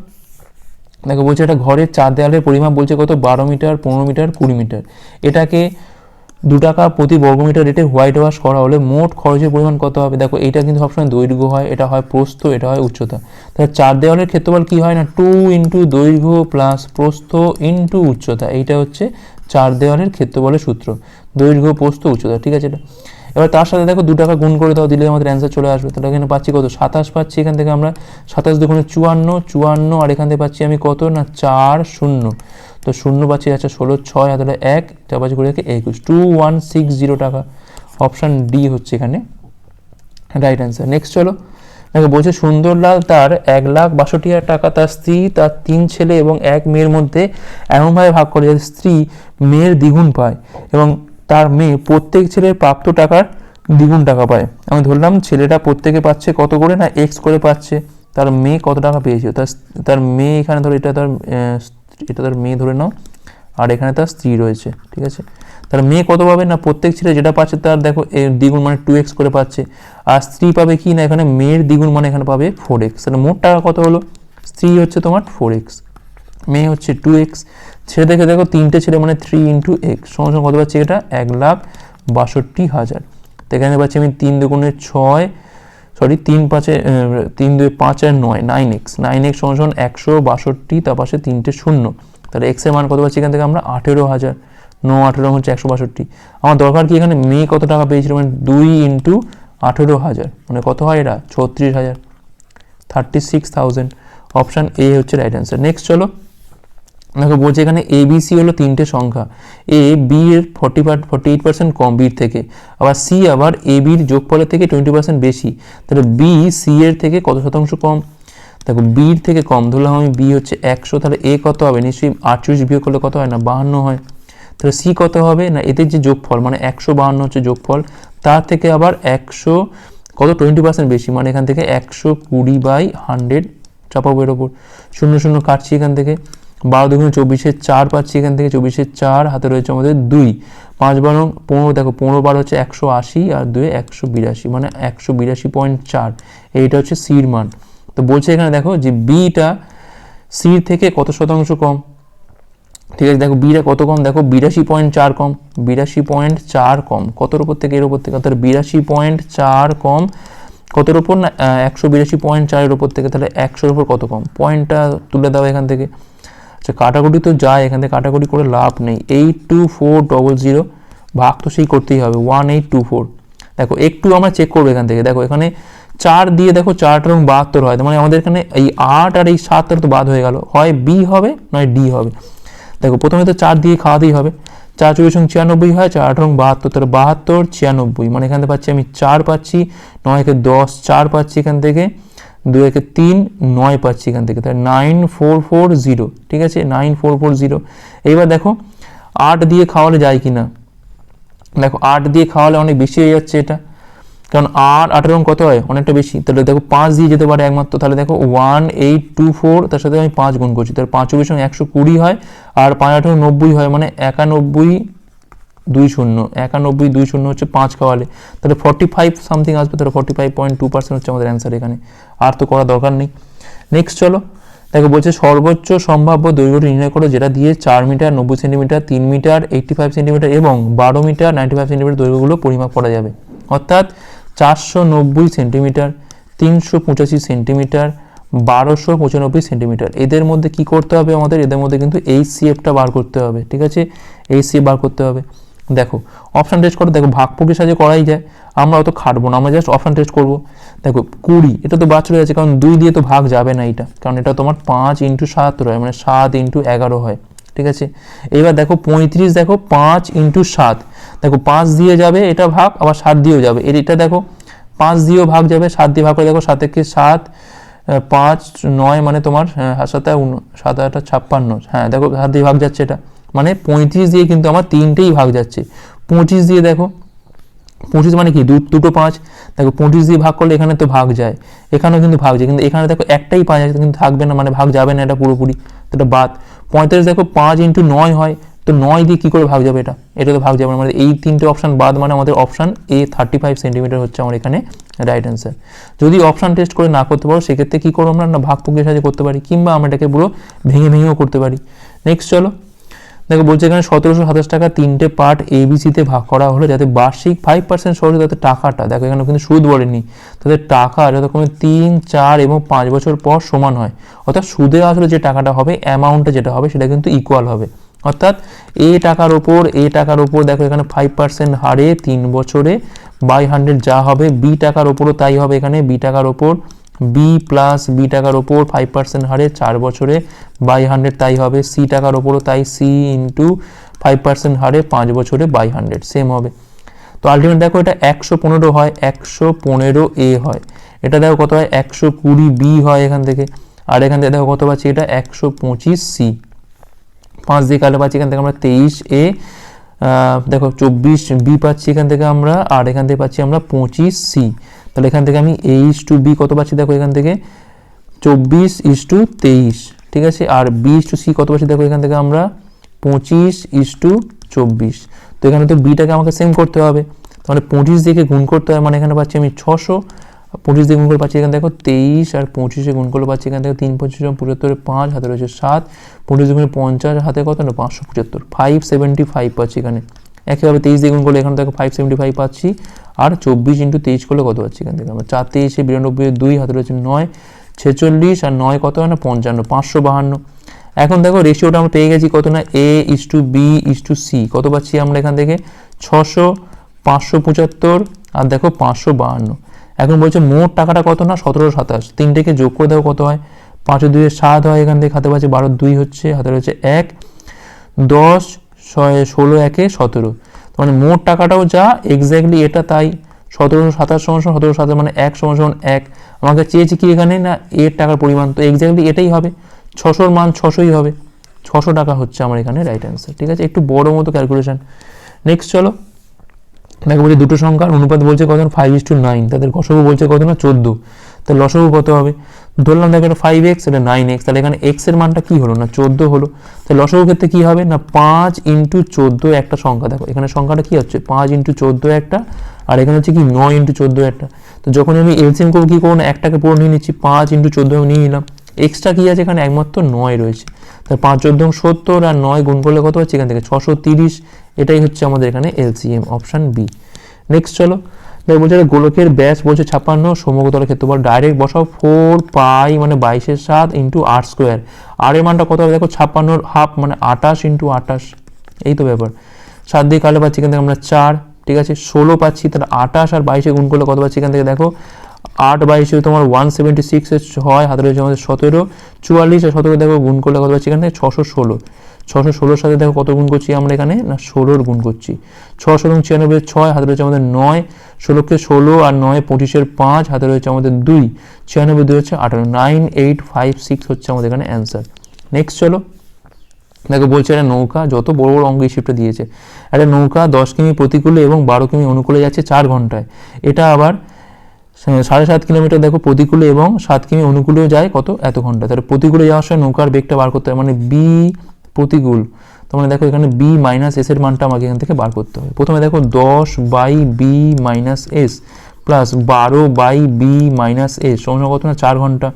দেখো, বলছে এটা ঘরের চার দেওয়ালের পরিমাপ, বলছে কত? বারো মিটার, পনেরো মিটার, কুড়ি মিটার। এটাকে দু টাকা প্রতি বর্গমিটার রেটে হোয়াইট ওয়াশ করা হলে মোট খরচের পরিমাণ কত হবে? দেখো এটা কিন্তু সবসময় দৈর্ঘ্য হয়, এটা হয় প্রস্থ, এটা হয় উচ্চতা। তাহলে চার দেওয়ালের ক্ষেত্রফল কী হয় না? টু ইন্টু দৈর্ঘ্য প্লাস প্রস্থ ইন্টু উচ্চতা। এইটা হচ্ছে চার দেওয়ালের ক্ষেত্রফলের সূত্র। দৈর্ঘ্য, প্রস্থ, উচ্চতা। ঠিক আছে এটা? এবার তার সাথে দেখো দু টাকা গুণ করে দাও, দিলে আমাদের অ্যান্সার চলে আসবে। তাহলে এখানে পাচ্ছি কত? সাতাশ পাচ্ছি, এখান থেকে আমরা সাতাশ দুগুণে চুয়ান্ন চুয়ান্ন, আর এখান থেকে পাচ্ছি আমি কত? না, চার, শূন্য। তো শূন্য পাচ্ছি আচ্ছা ষোলো, ছয়, তাহলে এক চার পাঁচ করে একুশ। টু ওয়ান সিক্স জিরো টাকা। অপশান ডি হচ্ছে এখানে রাইট অ্যান্সার নেক্সট চলো। দেখো, বলছে সুন্দরলাল তার এক লাখ বাষট্টি হাজার টাকা, তার স্ত্রী, তার তিন ছেলে এবং এক মেয়ের মধ্যে এমনভাবে ভাগ করে যাতে স্ত্রী মেয়ের দ্বিগুণ পায়। এবং তার মেয়ে প্রত্যেক ছেলের প্রাপ্ত টাকার দ্বিগুণ টাকা পায়। আমি ধরলাম ছেলেটা প্রত্যেকে পাচ্ছে কত করে না এক্স করে পাচ্ছে। তার মেয়ে কত টাকা পেয়েছে? তার তার মেয়ে এখানে ধরো এটা তার এটা তার মেয়ে ধরে নাও। আর এখানে তার স্ত্রী রয়েছে, ঠিক আছে? তার মেয়ে কত পাবে না প্রত্যেক ছেলে যেটা পাচ্ছে তার দেখো দ্বিগুণ মানে টু এক্স করে পাচ্ছে। আর স্ত্রী পাবে কি না এখানে মেয়ের দ্বিগুণ মানে এখানে পাবে ফোর এক্স তাহলে মোট টাকা কত হলো? স্ত্রী হচ্ছে তোমার ফোর এক্স মেয়ে হচ্ছে টু এক্স ছেলে দেখে দেখো তিনটে ছেলে মানে থ্রি ইন্টু এক্স সঙ্গে কত পাচ্ছি এটা? এক লাখ বাষট্টি হাজার। তো এখানে পাচ্ছি আমি তিন দুগুণে ছয় সরি তিন পাঁচে তিন দুই পাঁচ আর নয় নাইন এক্স নাইন এক্স সমান একশো বাষট্টি, তার পাশে তিনটে শূন্য। তাহলে এক্সের মান কত পাচ্ছি এখান থেকে আমরা? আঠেরো হাজার। ন, আঠেরো হচ্ছে একশো বাষট্টি। আমার দরকার কি এখানে? মেয়ে কত টাকা পেয়েছিল? মানে দুই ইন্টু আঠেরো হাজার। মানে কত হয় এটা? ছত্রিশ হাজার। Thirty six thousand option A হচ্ছে রাইট অ্যান্সার নেক্সট চলো। দেখো বলছে এখানে এ বি সি হলো তিনটে সংখ্যা। এ বি এর ফর্টি ফর্টি এইট পার্সেন্ট কম বির থেকে। আবার সি আবার এ বির যোগফলের থেকে টোয়েন্টি পার্সেন্ট বেশি। তাহলে বি সি এর থেকে কত শতাংশ কম? দেখো বির থেকে কম ধরলাম আমি বি হচ্ছে একশো, তাহলে এ কত হবে? নিশ্চয়ই আটচল্লিশ বিয়োগ করলে কত হয় না? বাহান্ন হয়। তাহলে সি কত হবে? না, এদের যে যোগফল মানে একশো বাহান্ন হচ্ছে যোগফল, তার থেকে আবার একশো কত? টোয়েন্টি পার্সেন্ট বেশি। মানে এখান থেকে একশো কুড়ি বাই হান্ড্রেড চাপাবো এর ওপর। শূন্য শূন্য কাটছি এখান থেকে। বারো দুগুণ চব্বিশের চার পাচ্ছি এখান থেকে, চব্বিশের চার, হাতে রয়েছে আমাদের দুই। পাঁচ বারো, পনেরো, দেখো, পনেরো বার হচ্ছে একশো আশি আর দুয়ে একশো বিরাশি মানে একশো বিরাশি পয়েন্ট চার। এইটা হচ্ছে সির মান। তো বলছে এখানে, দেখো, যে বিটা সির থেকে কত শতাংশ কম? ঠিক আছে, দেখো বিটা কত কম? দেখো, বিরাশি পয়েন্ট চার কম। বিরাশি পয়েন্ট চার কম। কতর উপর থেকে এর উপর থেকে? অর্থাৎ বিরাশি পয়েন্ট চার কম। কতর উপর? না একশো বিরাশি পয়েন্ট চারের উপর থেকে, তাহলে একশোর উপর কত কম? পয়েন্টটা তুলে দাও এখান থেকে। আচ্ছা কাটাকুটি তো যায়, এখান থেকে কাটাকুটি করে লাভ নেই। Eight two four double zero ভাগ তো সেই করতেই হবে ওয়ান এইট টু ফোর দেখো, একটু আমরা চেক করব এখান থেকে। দেখো, এখানে চার দিয়ে দেখো চারটা এবং বাহাত্তর হয়। মানে আমাদের এখানে এই আট আর এই সাতটার তো বাদ হয়ে গেল। হয় বি হবে, নয় ডি হবে। দেখো, প্রথমে তো চার দিয়ে খাওয়াতেই হবে। চার চব্বিশ এবং ছিয়ানব্বই হয় চার আঠারো এবং বাহাত্তর, তাহলে বাহাত্তর, ছিয়ানব্বই। মানে এখান থেকে পাচ্ছি আমি চার পাচ্ছি নয়কে দশ, চার পাচ্ছি এখান থেকে। দুই একে তিন, নয় পাচ্ছি এখান থেকে। তাহলে নাইন ফোর ফোর জিরো ঠিক আছে? নাইন ফোর ফোর জিরো এইবার দেখো, আট দিয়ে খাওয়ালে যায় কি না দেখো, আট দিয়ে খাওয়ালে অনেক বেশি হয়ে যাচ্ছে এটা। কারণ আট, আটের রং কত হয়? অনেকটা বেশি। তাহলে দেখো, পাঁচ দিয়ে যেতে পারে একমাত্র। তাহলে দেখো ওয়ান এইট টু ফোর তার সাথে আমি পাঁচ গুণ করছি। তাহলে পাঁচ চব্বিশ একশো কুড়ি হয়, আর পাঁচ আঠেরো নব্বই হয় মানে একানব্বই দুই শূন্য, একানব্বই, দুই শূন্য হচ্ছে পাঁচ খাওয়ালে। তাহলে ফর্টি ফাইভ সামথিং আসবে, তাহলে forty five point two percent হচ্ছে আমাদের অ্যান্সার এখানে। আর তো করা দরকার নেই। নেক্সট চলো। দেখো, বলছে সর্বোচ্চ সম্ভাব্য দৈর্ঘ্যটি নির্ণয় করো, যেটা দিয়ে চার মিটার, নব্বই সেন্টিমিটার, তিন মিটার এইটটি ফাইভ সেন্টিমিটার এবং বারো মিটার নাইনটি ফাইভ সেন্টিমিটার দৈর্ঘ্যগুলো পরিমাপ করা যাবে। অর্থাৎ চারশো নব্বই সেন্টিমিটার, তিনশো পঁচাশি সেন্টিমিটার, বারোশো পঁচানব্বই সেন্টিমিটার। এদের মধ্যে কি করতে হবে আমাদের? এদের মধ্যে কিন্তু এই সিএফটা বার করতে হবে, ঠিক আছে? এই সিএফ বার করতে হবে। দেখো অপশান টেস্ট করো, দেখো ভাগ প্রক্রিয়ার সাহায্যে করাই যায়। আমরা অত খাটবো না, আমরা জাস্ট অপশান টেস্ট করব। দেখো, কুড়ি, এটা তো বাদ চলে যাচ্ছে কারণ দুই দিয়ে তো ভাগ যাবে না এটা। কারণ এটা তোমার পাঁচ ইন্টু সাত হয় মানে সাত ইন্টু এগারো হয়। ঠিক আছে? এবার দেখো, পঁয়ত্রিশ দেখো, পাঁচ ইন্টু সাত। দেখো, পাঁচ দিয়ে যাবে, এটা ভাগ, আবার সাত দিয়েও যাবে। এর এটা দেখো, পাঁচ দিয়েও ভাগ যাবে, সাত দিয়ে ভাগ করে দেখো, সাত থেকে সাত পাঁচ নয় মানে তোমার সাত সাত আটটা ছাপ্পান্ন। হ্যাঁ দেখো, সাত দিয়ে ভাগ যাচ্ছে এটা। মানে পঁয়ত্রিশ দিয়ে কিন্তু আমার তিনটেই ভাগ যাচ্ছে। পঁচিশ দিয়ে দেখো, পঁচিশ মানে কি? দু- দুটো পাঁচ। দেখো, পঁচিশ দিয়ে ভাগ করলে এখানে তো ভাগ যায়। এখানেও কিন্তু ভাগ যায়। কিন্তু এখানে দেখো একটাই পাঁচ আছে, কিন্তু থাকবে না মানে ভাগ যাবে না এটা পুরোপুরি। এটা বাদ। পঁয়তাল্লিশ দেখো, পাঁচ ইন্টু নয় হয়, তো নয় দিয়ে কী করে ভাগ যাবে এটা? এটা তো ভাগ যাবে না। মানে এই তিনটে অপশান বাদ মানে আমাদের option A thirty five centimetre হচ্ছে আমার এখানে রাইট অ্যান্সার যদি অপশান টেস্ট করে না করতে পারো, সেক্ষেত্রে কী করব আমরা? না, ভাগ প্রক্রিয়ার সাহায্যে করতে পারি, কিংবা আমরা এটাকে পুরো ভেঙে ভেঙেও করতে পারি। নেক্সট চলো। দেখো বলছে এখানে সতেরোশো সাতাশ টাকা তিনটে পার্ট এবিসিতে ভাগ করা হলো যাতে বার্ষিক ফাইভ পার্সেন্ট সহজে তাদের টাকাটা, দেখো এখানে কিন্তু সুদ বলেনি, তাদের টাকা যতক্ষণে তিন, চার এবং পাঁচ বছর পর সমান হয়, অর্থাৎ সুদে আসলে যে টাকাটা হবে অ্যামাউন্টটা যেটা হবে, সেটা কিন্তু ইকুয়াল হবে। অর্থাৎ এ টাকার ওপর এ টাকার ওপর দেখো এখানে ফাইভ পার্সেন্ট হারে তিন বছরে বাই হান্ড্রেড যা হবে বি টাকার ওপরও তাই হবে এখানে বি টাকার ওপর বি প্লাস বি টাকার ওপর ফাইভ পার্সেন্ট হারে চার বছরে বাই হান্ড্রেড তাই হবে। সি টাকার ওপরও তাই সি ইন্টু ফাইভ পার্সেন্ট হারে পাঁচ বছরে বাই হান্ড্রেড সেম হবে। তো আলটিমেট দেখো এটা একশো পনেরো হয়, একশো পনেরো এ হয়। এটা দেখো কত হয়, একশো কুড়ি বি হয় এখান থেকে। আর এখান থেকে দেখো কত পাচ্ছি এটা, একশো পঁচিশ সি পাঁচ দিয়ে কাটলে পাচ্ছি এখান থেকে আমরা তেইশ এ দেখো চব্বিশ বি পাচ্ছি এখান থেকে আমরা, আর এখান থেকে পাচ্ছি আমরা পঁচিশ সি। তাহলে এখান থেকে আমি এইচ টু বি কত পাচ্ছি দেখো এখান থেকে? চব্বিশ ইস টু তেইশ, ঠিক আছে? আর বি ইস টু সি কত পাচ্ছি দেখো এখান থেকে আমরা? পঁচিশ ইস টু চব্বিশ। তো এখানে তো বিটাকে আমাকে সেম করতে হবে। তাহলে পঁচিশ দিকে গুণ করতে হয়? মানে এখানে পাচ্ছি আমি ছশো। পঁচিশ দিয়ে গুণ করে পাচ্ছি এখানে দেখো তেইশ, আর পঁচিশে গুণ করলে পাচ্ছি এখান থেকে তিন পঁচিশ পঁচাত্তরে পাঁচ, হাতে রয়েছে সাত, পঁচিশ গুণে পঞ্চাশ, হাতে কত? না, পাঁচশো পঁচাত্তর। ফাইভ সেভেন্টি ফাইভ পাচ্ছি এখানে। একইভাবে তেইশ দিয়ে গুণ করলে এখানে দেখো ফাইভ সেভেন্টি ফাইভ পাচ্ছি, আর চব্বিশ ইন্টু তেইশ করলে কত পাচ্ছি এখান থেকে আমরা? চার, তেইশে বিরানব্বই দুই, হাতে রয়েছে নয়, ছেচল্লিশ, আর নয় কত? হয় না, পঞ্চান্ন, পাঁচশো বাহান্ন। এখন দেখো রেশিওটা আমরা পেয়ে গেছি কত না? A is to B is to C কত পাচ্ছি আমরা এখান থেকে? ছশো, পাঁচশো পঁচাত্তর, আর দেখো পাঁচশো বাহান্ন। এখন বলছে মোট টাকাটা কত না? সতেরো সাতাশ। তিনটেকে যোগ করে দেখো কত হয়? পাঁচের দুইয়ে সাত হয়, এখান থেকে হাতে পাচ্ছে বারো, দুই হচ্ছে, হাতে রয়েছে এক। দশ, ছয়, ষোলো, একে সতেরো। মানে মোট টাকাটাও যা এক্স্যাক্টলি এটা তাই। সতেরোশো সাতাশ সমান সতেরো সাতাশ মানে এক সমান সমান এক। আমাকে চেয়েছে কি এখানে? না, এর টাকার পরিমাণ। তো এক্স্যাক্টলি এটাই হবে। ছশোর মান ছশোই হবে। ছশো টাকা হচ্ছে আমার এখানে রাইট অ্যান্সার ঠিক আছে? একটু বড় মতো ক্যালকুলেশন নেক্সট চলো। দেখো বলছে দুটো সংখ্যার অনুপাত বলছে কত ফাইভ ইস টু নাইন তাদের গসবু বলছে কত না চোদ্দ। তাহলে লসবু কত হবে? ধরলাম দেখো এটা ফাইভ এক্স এটা নাইন এক্স তাহলে এখানে এক্সের মানটা কি হলো? না চোদ্দ হলো। তাহলে লসবুর ক্ষেত্রে কি হবে? না পাঁচ ইন্টু চোদ্দ একটা সংখ্যা। দেখো, এখানে সংখ্যাটা কি হচ্ছে? পাঁচ ইন্টু চোদ্দ একটা, আর এখানে হচ্ছে কি নয় ইন্টু চোদ্দ একটা। তো যখন আমি এলসিএম করব, কি করব না, একটাকে পুরো নিয়ে নিচ্ছি, পাঁচ ইন্টু চোদ্দ আমি নিয়ে নিলাম। এক্সট্রা কি আছে? এখানে একমাত্র নয় রয়েছে। তাই পাঁচ চোদ্দ সত্তর, আর নয় গুণ করলে কত হচ্ছে এখান থেকে ছশো তিরিশ। এটাই হচ্ছে আমাদের এখানে এলসিএম অপশান বি নেক্সট চলো। দেখো, বলছে গোলকের ব্যাস বলছে ছাপ্পান্ন সমগ্রতলের ক্ষেত্রফল ডাইরেক্ট বসাও ফোর পাই মানে বাইশের সাত ইন্টু আট স্কোয়ার আর এর মানটা কত দেখো, ছাপ্পান্নর হাফ মানে আটাশ ইন্টু আটাশ এই তো ব্যাপার। সাত দিয়ে কালে পাচ্ছি এখান থেকে আমরা চার, ঠিক আছে? ষোলো পাচ্ছি, তাহলে আটাশ আর বাইশে গুণ করলে কত পাচ্ছি এখান থেকে? দেখো আট বাইশে তোমার ওয়ান সেভেন্টি সিক্স হয় হাতে রয়েছে আমাদের সতেরো। চুয়াল্লিশ আর সতেরো দেখো গুণ করলে কত পাচ্ছি এখান? ছশো ষোলো। ছশো ষোলোর সাথে দেখো কত গুণ করছি আমরা এখানে? না, ষোলোর গুণ করছি। ছশো এবং ছিয়ানব্বই ছয় হাতে রয়েছে আমাদের নয়। ষোলোকে ষোলো আর নয়, পঁচিশের পাঁচ হাতে রয়েছে আমাদের দুই। ছিয়ানব্বই দুই হচ্ছে আঠারো। নাইন এইট ফাইভ সিক্স হচ্ছে আমাদের এখানে অ্যান্সার নেক্সট চলো। দেখো বলছে একটা নৌকা, যত বড় বড় অঙ্ক শিফটে দিয়েছে। একটা নৌকা দশ কিমি প্রতিকূলে এবং বারো কিমি অনুকূলে যাচ্ছে চার ঘন্টায়। এটা আবার সাড়ে সাত কিলোমিটার দেখো প্রতিকূলে এবং সাত কিমি অনুকূলেও যায় কত? এত ঘণ্টা। তাহলে প্রতিকূলে যাওয়ার সময় নৌকার বেগটা বার করতে হয় মানে বি প্রতিকূল। তার মানে দেখো এখানে বি মাইনাস এস এর মানটা আমাকে এখান থেকে বার করতে হবে। প্রথমে দেখো দশ by B minus S plus বারো বাই বি মাইনাস এস সময় কত না? চার ঘণ্টা।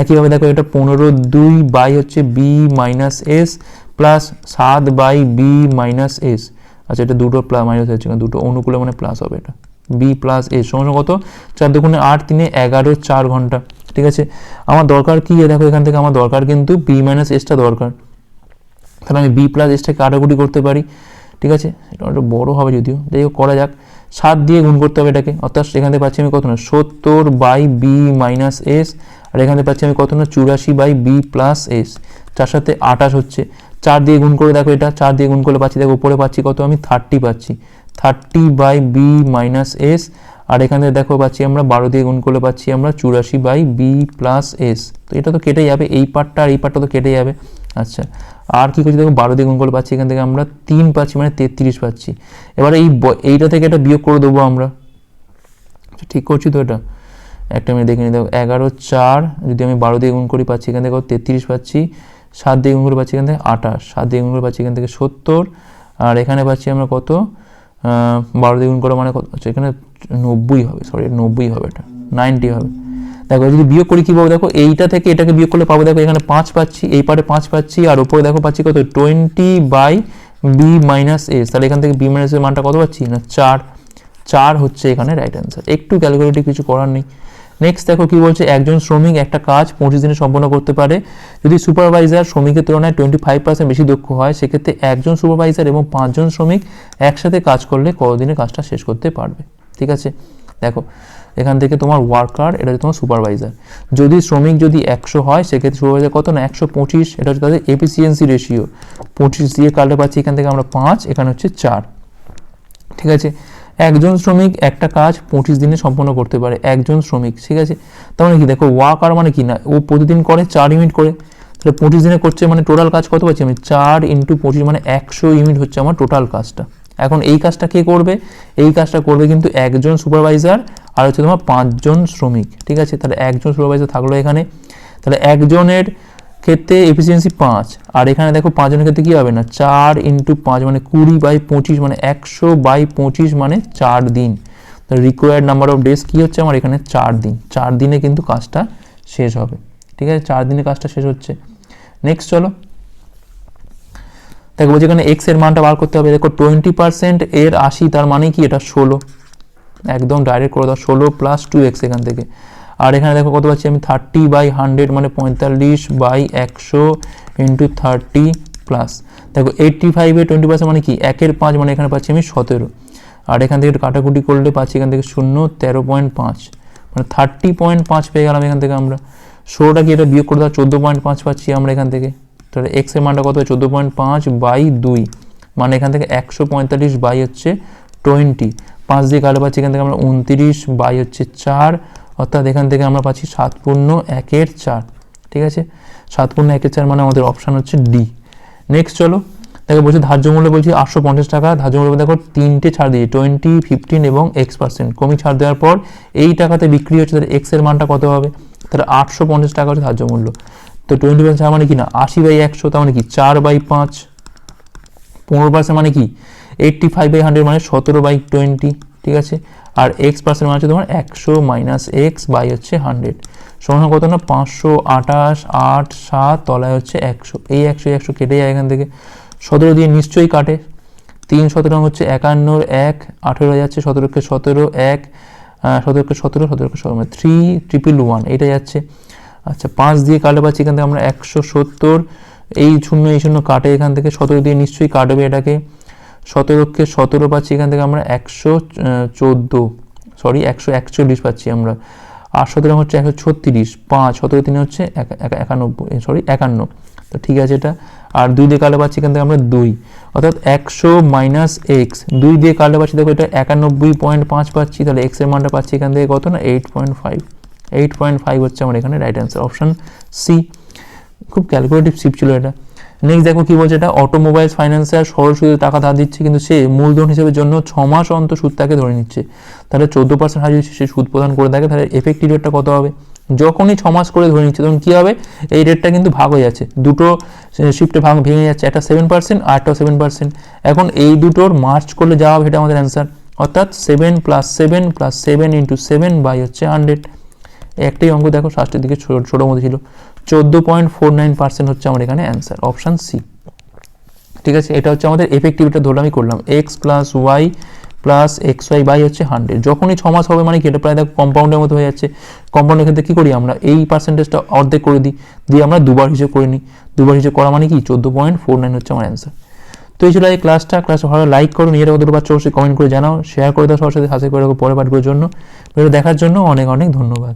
একইভাবে দেখো এটা পনেরো দুই বাই হচ্ছে বি মাইনাস এস প্লাস সাত বাই বি মাইনাস এস আচ্ছা এটা দুটো প্লাস মাইনাস হচ্ছে, দুটো অনুকূলে মানে প্লাস হবে এটা। বি প্লাস এস সময় কত? চার দুগুণে আট তিনে এগারো, চার ঘণ্টা, ঠিক আছে? আমার দরকার কি? দেখো, এখান থেকে আমার দরকার কিন্তু বি মাইনাস এসটা দরকার। তাহলে আমি বি প্লাস এসটাকে কাটাকুটি করতে পারি, ঠিক আছে? এটা একটু বড়ো হবে যদিও। যাই হোক, করা যাক। সাত দিয়ে গুণ করতে হবে এটাকে। অর্থাৎ এখান থেকে পাচ্ছি আমি কত না? সত্তর বাই বি মাইনাস এস আর এখান থেকে পাচ্ছি আমি কত না? চুরাশি বাই বি প্লাস এস চার সাথে আটাশ হচ্ছে। চার দিয়ে গুণ করে দেখো এটা। চার দিয়ে গুণ করলে পাচ্ছি, দেখো, উপরে পাচ্ছি কত? আমি থার্টি পাচ্ছি। Thirty by B minus S আর এখানে দেখো পাচ্ছি আমরা বারো দিয়ে গুণ করলে পাচ্ছি আমরা চুরাশি বাই বি প্লাস এস তো এটা তো কেটে যাবে, এই পার্টটা আর এই পার্টটা তো কেটে যাবে। আচ্ছা আর কি করছি দেখো, বারো দিয়ে গুণ করলে পাচ্ছি, এখান থেকে আমরা তিন পাচ্ছি মানে তেত্রিশ পাচ্ছি। এবার এই এইটা থেকে এটা বিয়োগ করে দেবো আমরা। আচ্ছা ঠিক করছি তো এটা। একটা মিনিট দেখে নিই, দেখো, এগারো চার, যদি আমি বারো দিয়ে গুণ করি পাচ্ছি, এখান থেকে তেত্রিশ পাচ্ছি, সাত দিয়ে গুণ করে পাচ্ছি, এখান থেকে আঠাশ, সাত দিয়ে গুণ করে পাচ্ছি, এখান থেকে সত্তর, আর এখানে পাচ্ছি আমরা কত? বারো দ্বিগুণ গুণ করে মানে কত? হচ্ছে এখানে নব্বই হবে সরি নব্বই হবে এটা নাইনটি হবে। দেখো যদি বিয়োগ করি কী পাবো? দেখো, এইটা থেকে এটাকে বিয়োগ করলে পাবো, দেখো, এখানে পাঁচ পাচ্ছি, এই পারে পাঁচ পাচ্ছি, আর উপরে দেখো পাচ্ছি কত? Twenty by B minus S তাহলে এখান থেকে বি মাইনাস এর মানটা কত পাচ্ছি? না, চার। চার হচ্ছে এখানে রাইট অ্যান্সার একটু ক্যালকুলেটিভ কিছু করার নেই। নেক্সট দেখো কি বলছে, একজন শ্রমিক একটা কাজ পঁচিশ দিনে সম্পন্ন করতে পারে। যদি সুপারভাইজার শ্রমিকের তুলনায় টোয়েন্টি ফাইভ পার্সেন্ট বেশি দক্ষ হয়, সেক্ষেত্রে একজন সুপারভাইজার এবং পাঁচজন শ্রমিক একসাথে কাজ করলে কতদিনে কাজটা শেষ করতে পারবে। ঠিক আছে? দেখো, এখান থেকে তোমার ওয়ার্কার এটা হচ্ছে তোমার সুপারভাইজার যদি শ্রমিক যদি একশো হয়, সেক্ষেত্রে সুপারভাইজার কত না, একশো পঁচিশ, এটা হচ্ছে তাদের এফিসিয়েন্সি রেশিও পঁচিশ দিয়ে কাটলে পাচ্ছি, এখান থেকে আমরা পাঁচ, এখানে হচ্ছে চার। ঠিক আছে? একজন শ্রমিক একটা কাজ পঁচিশ দিনে সম্পন্ন করতে পারে, একজন শ্রমিক, ঠিক আছে? তার মানে কি? দেখো ওয়ার্কার মানে কি? না, ও প্রতিদিন করে চার ইউনিট করে। তাহলে পঁচিশ দিনে করছে মানে টোটাল কাজ কত পাচ্ছি আমি? চার ইন্টু পঁচিশ মানে একশো ইউনিট হচ্ছে আমার টোটাল কাজটা। এখন এই কাজটা কে করবে? এই কাজটা করবে কিন্তু একজন সুপারভাইজার আর হচ্ছে তোমার পাঁচজন শ্রমিক, ঠিক আছে? তাহলে একজন সুপারভাইজার থাকল এখানে। তাহলে একজনের ক্ষেত্রে এফিসিয়েন্সি পাঁচ। আর এখানে দেখো পাঁচজনের ক্ষেত্রে কী হবে না? চার ইন্টু পাঁচ মানে কুড়ি বাই পঁচিশ মানে একশো বাই পঁচিশ মানে চার দিন। রিকোয়ার্ড নাম্বার অফ ডেজ কী হচ্ছে আমার এখানে? চার দিন। চার দিনে কিন্তু কাজটা শেষ হবে। ঠিক আছে? চার দিনে কাজটা শেষ হচ্ছে। নেক্সট চলো। দেখো বলছি এখানে এক্সের মানটা বার করতে হবে। দেখো টোয়েন্টি পার্সেন্ট এর আশি, তার মানে কি? এটা ষোলো। একদম ডাইরেক্ট করে দাও। ষোলো প্লাস টু এক্স এখান থেকে। আর এখানে দেখো কত পাচ্ছি আমি? থার্টি বাই হান্ড্রেড মানে পঁয়তাল্লিশ বাই একশো ইন্টু থার্টি প্লাস দেখো এইট্টি ফাইভে টোয়েন্টি পার্সেন্ট মানে কি? একের পাঁচ মানে এখানে পাচ্ছি আমি সতেরো। আর এখান থেকে কাটাকুটি করলে পাচ্ছি এখান থেকে শূন্য, তেরো পয়েন্ট পাঁচ। মানে থার্টি পয়েন্ট পাঁচ পেয়ে গেলাম এখান থেকে আমরা। ষোলোটা কি এটা বিয়োগ করে দেওয়া চোদ্দ পয়েন্ট পাঁচ পাচ্ছি আমরা এখান থেকে। তাহলে এক্সের মানটা কত? হয় চোদ্দ পয়েন্ট পাঁচ বাই দুই। মানে এখান থেকে একশো পঁয়তাল্লিশ বাই হচ্ছে টোয়েন্টি পাঁচ দিয়ে কাটে পাচ্ছি এখান থেকে আমরা উনতিরিশ বাই হচ্ছে চার। অর্থাৎ এখান থেকে আমরা পাচ্ছি সাত পূর্ণ একের চার, ঠিক আছে? সাত পূর্ণ একের চার মানে আমাদের অপশান হচ্ছে ডি নেক্সট চলো দেখো বলছি ধার্য মূল্য বলছি আটশো পঞ্চাশ টাকা। ধার্য মূল্য দেখো তিনটে ছাড় দিয়ে টোয়েন্টি ফিফটিন এবং এক্স পার্সেন্ট কমি ছাড় দেওয়ার পর এই টাকাতে বিক্রি হচ্ছে, তাহলে এক্সের মানটা কত হবে? তাহলে আটশো পঞ্চাশ টাকা হচ্ছে ধার্য মূল্য। তো টোয়েন্টি পার্সেন্ট ছাড় মানে কি না? আশি বাই একশো, তার মানে কি? চার বাই পাঁচ। পনেরো পার্সেন্ট মানে কি? এইট্টি ফাইভ বাই হান্ড্রেড মানে সতেরো বাই টোয়েন্টি ঠিক আছে? আর এক্স পার্সেন্ট মানে হচ্ছে তোমার একশো মাইনাস এক্স বাই হচ্ছে হান্ড্রেড সমান কত না? পাঁচশো আঠাশ, আট, সাত, তলায় হচ্ছে একশো। এই একশো একশো কেটে যায় এখান থেকে। সতেরো দিয়ে নিশ্চয়ই কাটে। তিন সতেরো হচ্ছে একান্নর এক, আঠেরো যাচ্ছে সতেরোকে সতেরো, এক সতেরোকে সতেরো সতেরোকে সতেরো থ্রি ট্রিপল ওয়ান এটা যাচ্ছে। আচ্ছা পাঁচ দিয়ে কাটে পাচ্ছি এখান থেকে আমরা একশো সত্তর। এই শূন্য এই শূন্য কাটে এখান থেকে। সতেরো দিয়ে নিশ্চয়ই কাটবে এটাকে। সতেরোকে সতেরো পাচ্ছি এখান থেকে আমরা একশো চোদ্দ সরি একশো একচল্লিশ পাচ্ছি আমরা। আর সতেরো হচ্ছে একশো ছত্রিশ, পাঁচ, সতেরো তিনে হচ্ছে এক- এক- একানব্বই সরি একান্ন। তো ঠিক আছে এটা। আর দুই দিয়ে কাটলে পাচ্ছি এখান থেকে আমরা দুই। অর্থাৎ একশো মাইনাস এক্স, দুই দিয়ে কাটলে পাচ্ছি, দেখো এটা একানব্বই পয়েন্ট পাঁচ পাচ্ছি, তাহলে এক্সের মানটা পাচ্ছি এখান থেকে কত না? Eight point five. Eight point five হচ্ছে আমার এখানে রাইট অ্যান্সার অপশান সি খুব ক্যালকুলেটিভ শিপ ছিল এটা। নেক্সট দেখো কি বলছে, এটা অটোমোবাইলস ফাইন্যান্সিয়াল সরল সুদে টাকা ধার দিচ্ছে, কিন্তু সে মূলধন হিসেবে জন্য ছ মাস অন্তর সুদ তাকে ধরে নিচ্ছে। তাহলে চোদ্দ পার্সেন্ট হারিয়ে সে সুদ প্রদান করে থাকে, তাহলে এফেক্টিভ রেটটা কত হবে? যখনই ছ মাস করে ধরে নিচ্ছে, তখন কী হবে? এই রেটটা কিন্তু ভাগ হয়ে যাচ্ছে। দুটো শিফটে ভাগ ভেঙে যাচ্ছে, একটা সেভেন পার্সেন্ট আর একটা সেভেন পার্সেন্ট এখন এই দুটোর মার্চ করলে যাওয়া হবে, এটা আমাদের অ্যান্সার অর্থাৎ seven plus seven plus seven into seven by হচ্ছে হান্ড্রেড একটাই অঙ্ক দেখো ফার্স্টের দিকে ছোটো মধ্যে ছিল। চোদ্দ পয়েন্ট ফোর নাইন পার্সেন্ট হচ্ছে আমার এখানে অ্যান্সার অপশান সি ঠিক আছে, এটা হচ্ছে আমাদের এফেক্টিভিটা ধরে আমি করলাম। X plus Y plus X Y by হচ্ছে হান্ড্রেড যখনই ছ মাস হবে মানে কি, এটা প্রায় দেখো কম্পাউন্ডের মতো হয়ে যাচ্ছে। কম্পাউন্ডের ক্ষেত্রে কী করি আমরা? এই পার্সেন্টেজটা অর্ধেক করে দিই, দিয়ে আমরা দুবার হিসেব করে নিই। দুবার হিসেব করা মানে কি? চোদ্দ পয়েন্ট ফোর নাইন হচ্ছে আমার অ্যান্সার তো এই ছিল এই ক্লাসটা ক্লাসটা ভালো লাইক করো, নিজেরা ওদের বাচ্চা অবশ্যই কমেন্ট করে জানাও। শেয়ার করে দাও সবার সাথে সাথে করে রাখো পরে পাঠগুলোর জন্য। ভিডিও দেখার জন্য অনেক অনেক ধন্যবাদ।